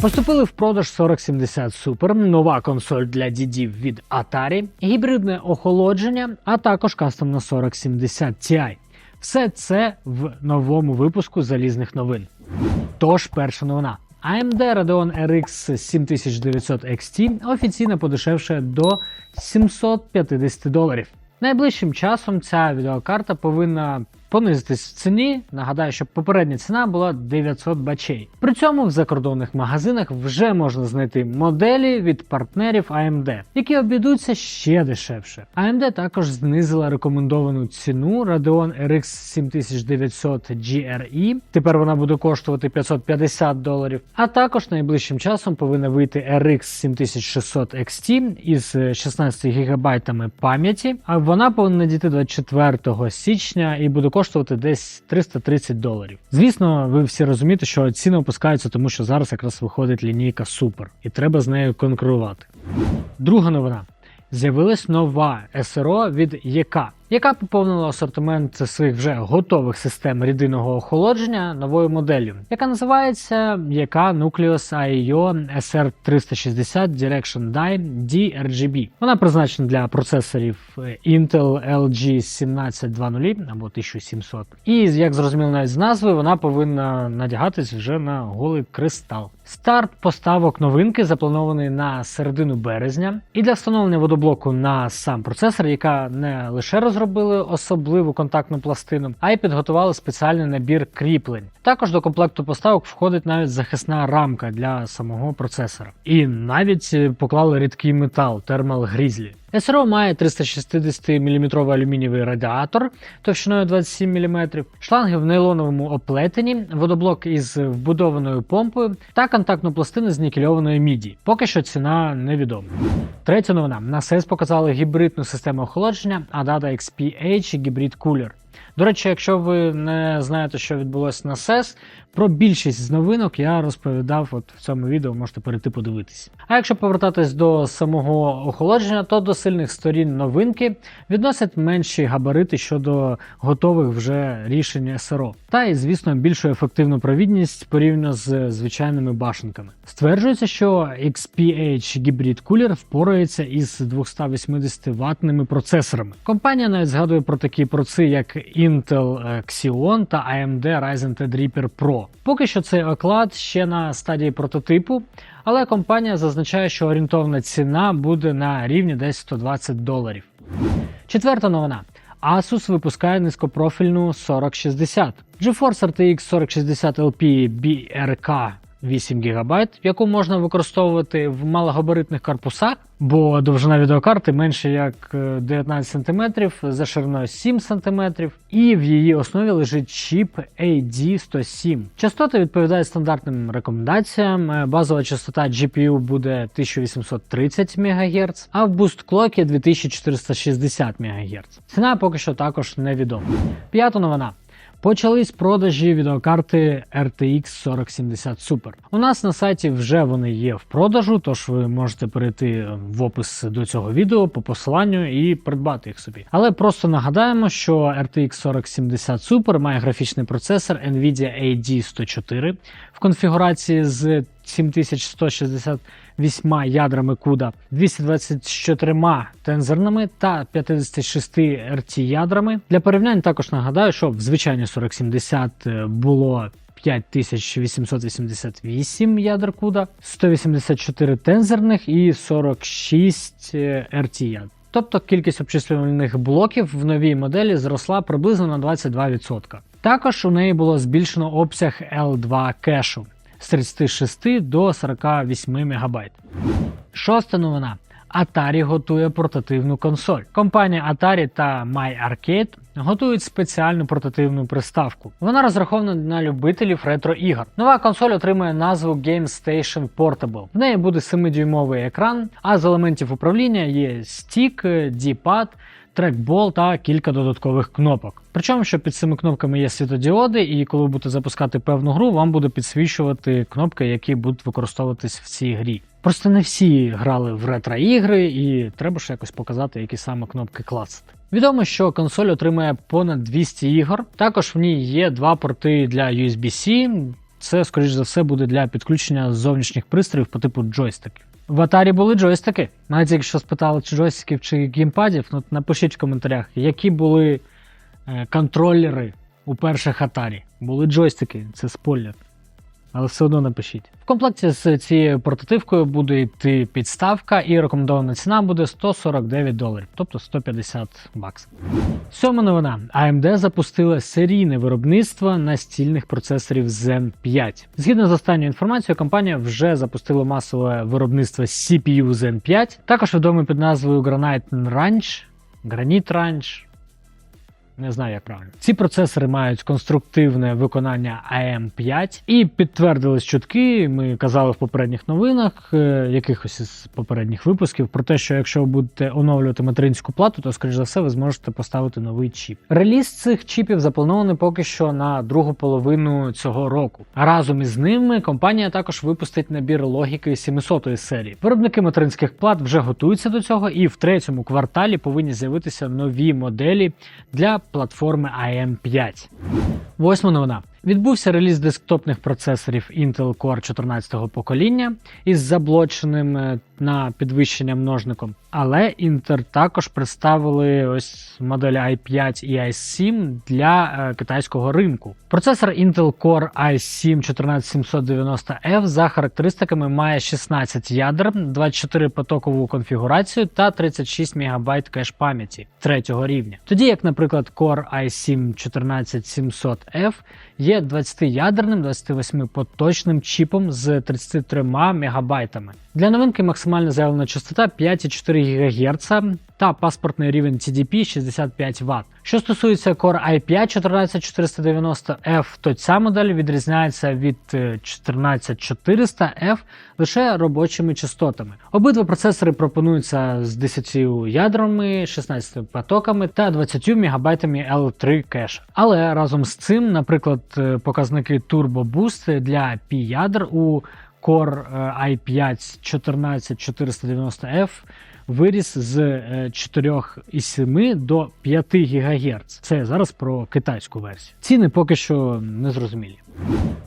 Поступили в продаж 4070 Super, нова консоль для дідів від Atari, гібридне охолодження, а також кастомна 4070 Ti. Все це в новому випуску залізних новин. Тож, перша новина. AMD Radeon RX 7900 XT офіційно подешевшає до 750 доларів. Найближчим часом ця відеокарта повинна понизитись в ціні. Нагадаю, що попередня ціна була 900 бачей. При цьому в закордонних магазинах вже можна знайти моделі від партнерів AMD, які обійдуться ще дешевше. AMD також знизила рекомендовану ціну Radeon RX 7900 GRE. Тепер вона буде коштувати 550 доларів. А також найближчим часом повинна вийти RX 7600 XT із 16 гігабайтами пам'яті. А вона повинна дійти 24 січня і буде коштувати десь 330 доларів. Звісно, ви всі розумієте, що ціни опускаються, тому що зараз якраз виходить лінійка Супер, і треба з нею конкурувати. Друга новина. З'явилась нова СРО від ЄК, яка поповнила асортимент своїх вже готових систем рідинного охолодження новою моделлю, яка називається ЄК Nucleus IO SR360 Direction Die DRGB. Вона призначена для процесорів е, Intel LG 1720 або 1700. І як зрозуміло навіть з назви, вона повинна надягатись вже на голий кристал. Старт поставок новинки запланований на середину березня, і для встановлення водоблоку на сам процесор, яка не лише розробили особливу контактну пластину, а й підготували спеціальний набір кріплень. Також до комплекту поставок входить навіть захисна рамка для самого процесора. І навіть поклали рідкий метал Thermal Grizzly. СРО має 360 мм алюмінієвий радіатор товщиною 27 мм, шланги в нейлоновому оплетенні, водоблок із вбудованою помпою та контактну пластину з нікельованої міді. Поки що ціна невідома. Третя новина. На СЕС показали гібридну систему охолодження ADATA XP-H Hybrid Cooler. До речі, якщо ви не знаєте, що відбулося на SES, про більшість з новинок я розповідав от в цьому відео, можете перейти подивитись. А якщо повертатись до самого охолодження, то до сильних сторін новинки відносять менші габарити щодо готових вже рішень СРО. Та і, звісно, більшу ефективну провідність порівняно з звичайними башенками. Стверджується, що XPH Hybrid Cooler впорається із 280 ватними процесорами. Компанія навіть згадує про такі проци, як Intel е, Xeon та AMD Ryzen Threadripper Pro. Поки що цей оклад ще на стадії прототипу, але компанія зазначає, що орієнтовна ціна буде на рівні десь 120 доларів. Четверта новина. Asus випускає низькопрофільну 4060. GeForce RTX 4060 LP BRK 8 ГБ, яку можна використовувати в малогабаритних корпусах, бо довжина відеокарти менше як е, 19 см, за шириною 7 см, і в її основі лежить чіп AD107. Частоти відповідають стандартним рекомендаціям. Е, Базова частота GPU буде 1830 МГц, а в Boost Clock 2460 МГц. Ціна поки що також невідома. П'ята новина. Почались продажі відеокарти RTX 4070 Super. У нас на сайті вже вони є в продажу, тож ви можете перейти в опис до цього відео по посиланню і придбати їх собі. Але просто нагадаємо, що RTX 4070 Super має графічний процесор Nvidia AD104 в конфігурації з 7168 ядрами CUDA, 224 тензорними та 56 RT ядрами. Для порівняння також нагадаю, що в звичайній 4070 було 5888 ядер CUDA, 184 тензорних і 46 RT ядер. Тобто кількість обчислювальних блоків в новій моделі зросла приблизно на 22%. Також у неї було збільшено обсяг L2 кешу з 36 до 48 МБ. Шоста новина. Atari готує портативну консоль. Компанія Atari та MyArcade готують спеціальну портативну приставку. Вона розрахована на любителів ретро-ігор. Нова консоль отримує назву Game Station Portable. В неї буде 7-дюймовий екран, а з елементів управління є стік, D-пад, трекбол та кілька додаткових кнопок. Причому, що під цими кнопками є світодіоди, і коли ви будете запускати певну гру, вам буде підсвічувати кнопки, які будуть використовуватись в цій грі. Просто не всі грали в ретро-ігри, і треба ж якось показати, які саме кнопки клацати. Відомо, що консоль отримає понад 200 ігор. Також в ній є два порти для USB-C. це, скоріш за все, буде для підключення зовнішніх пристроїв по типу джойстиків. В Atari були джойстики. Навіть якщо спитали, чи джойстиків чи геймпадів, ну напишіть в коментарях, які були е, контролери у перших Atari. Були джойстики, це спойлер. Але все одно напишіть. В комплекті з цією портативкою буде йти підставка, і рекомендована ціна буде 149 доларів, тобто 150 баксів. Сьома новина. AMD запустила серійне виробництво настільних процесорів Zen 5. Згідно з останньою інформацією, компанія вже запустила масове виробництво CPU Zen 5, також відомий під назвою Granite Ranch, Granite Ranch. Не знаю, як правильно. Ці процесори мають конструктивне виконання AM5 і підтвердились чутки. Ми казали в попередніх новинах, е, якихось із попередніх випусків, про те, що якщо ви будете оновлювати материнську плату, то скоріш за все ви зможете поставити новий чіп. Реліз цих чіпів запланований поки що на другу половину цього року. Разом із ними компанія також випустить набір логіки 700 серії. Виробники материнських плат вже готуються до цього, і в третьому кварталі повинні з'явитися нові моделі для платформи AM5. Восьма новина. Відбувся реліз десктопних процесорів Intel Core 14-го покоління із заблоченим е, на підвищення множником. Але Intel також представили ось моделі i5 і i7 для е, китайського ринку. Процесор Intel Core i7 14790F за характеристиками має 16 ядер, 24 потокову конфігурацію та 36 МБ кеш пам'яті третього рівня. Тоді як, наприклад, Core i7 14700F є 20-ядерним 28-поточним чіпом з 33 МБ. Для новинки максимальна заявлена частота 5,4 ГГц та паспортний рівень TDP 65 Вт. Що стосується Core i5 14490F, то ця модель відрізняється від е, 14400F лише робочими частотами. Обидва процесори пропонуються з 10 ядрами, 16 потоками та 20 МБ L3 кеш. Але разом з цим, наприклад, е, показники Turbo Boost для P ядер у Core е, i5 14490F виріс з е, 4,7 до 5 ГГц. Це зараз про китайську версію. Ціни поки що не зрозумілі.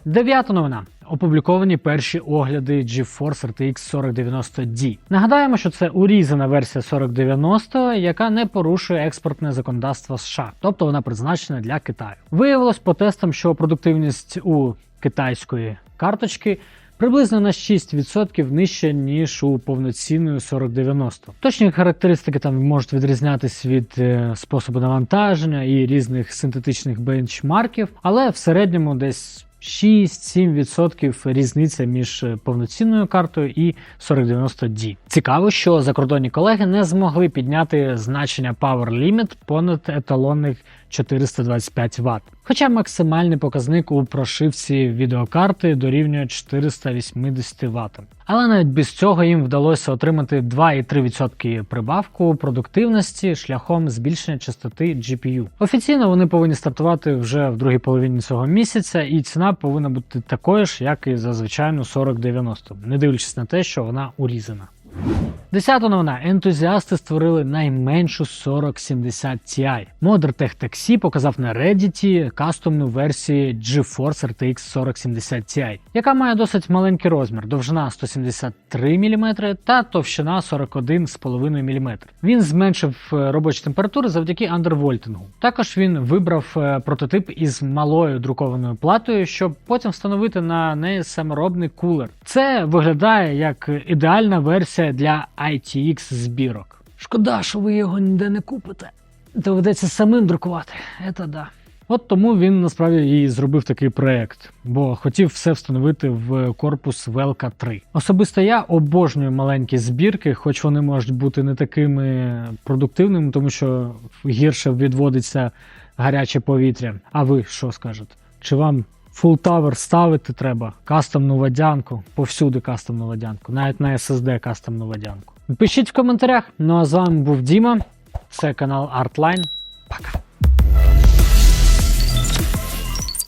Дев'ята новина. Опубліковані перші огляди GeForce RTX 4090D. Нагадаємо, що це урізана версія 4090, яка не порушує експортне законодавство США, тобто вона призначена для Китаю. Виявилось по тестам, що продуктивність у китайської карточки приблизно на 6% нижче, ніж у повноцінної 4090. Точні характеристики там можуть відрізнятися від е, способу навантаження і різних синтетичних бенчмарків, але в середньому десь 6-7% різниця між е, повноцінною картою і 4090D. Цікаво, що закордонні колеги не змогли підняти значення Power Limit понад еталонних 425 Вт. Хоча максимальний показник у прошивці відеокарти дорівнює 480 Вт. Але навіть без цього їм вдалося отримати 2,3% прибавку продуктивності шляхом збільшення частоти GPU. Офіційно вони повинні стартувати вже в другій половині цього місяця, і ціна повинна бути такою ж, як і за звичайну 4090, не дивлячись на те, що вона урізана. Десята новина. Ентузіасти створили найменшу 4070 Ti. Modern Taxi показав на Reddit кастомну версію GeForce RTX 4070 Ti, яка має досить маленький розмір, довжина 173 мм та товщина 41,5 мм. Він зменшив е, робочі температури завдяки андервольтингу. Також він вибрав е, прототип із малою друкованою платою, щоб потім встановити на неї саморобний кулер. Це виглядає як ідеальна версія для ITX збірок. Шкода, що ви його ніде не купите. Доведеться самим друкувати. Це да. От тому він насправді і зробив такий проект, бо хотів все встановити в корпус Велка 3. Особисто я обожнюю маленькі збірки, хоч вони можуть бути не такими продуктивними, тому що гірше відводиться гаряче повітря. А ви що скажете? Чи вам Full Tower ставити треба, кастомну водянку, повсюди кастомну водянку, навіть на SSD кастомну водянку. Пишіть в коментарях. Ну а з вами був Діма. Це канал Artline. Пока.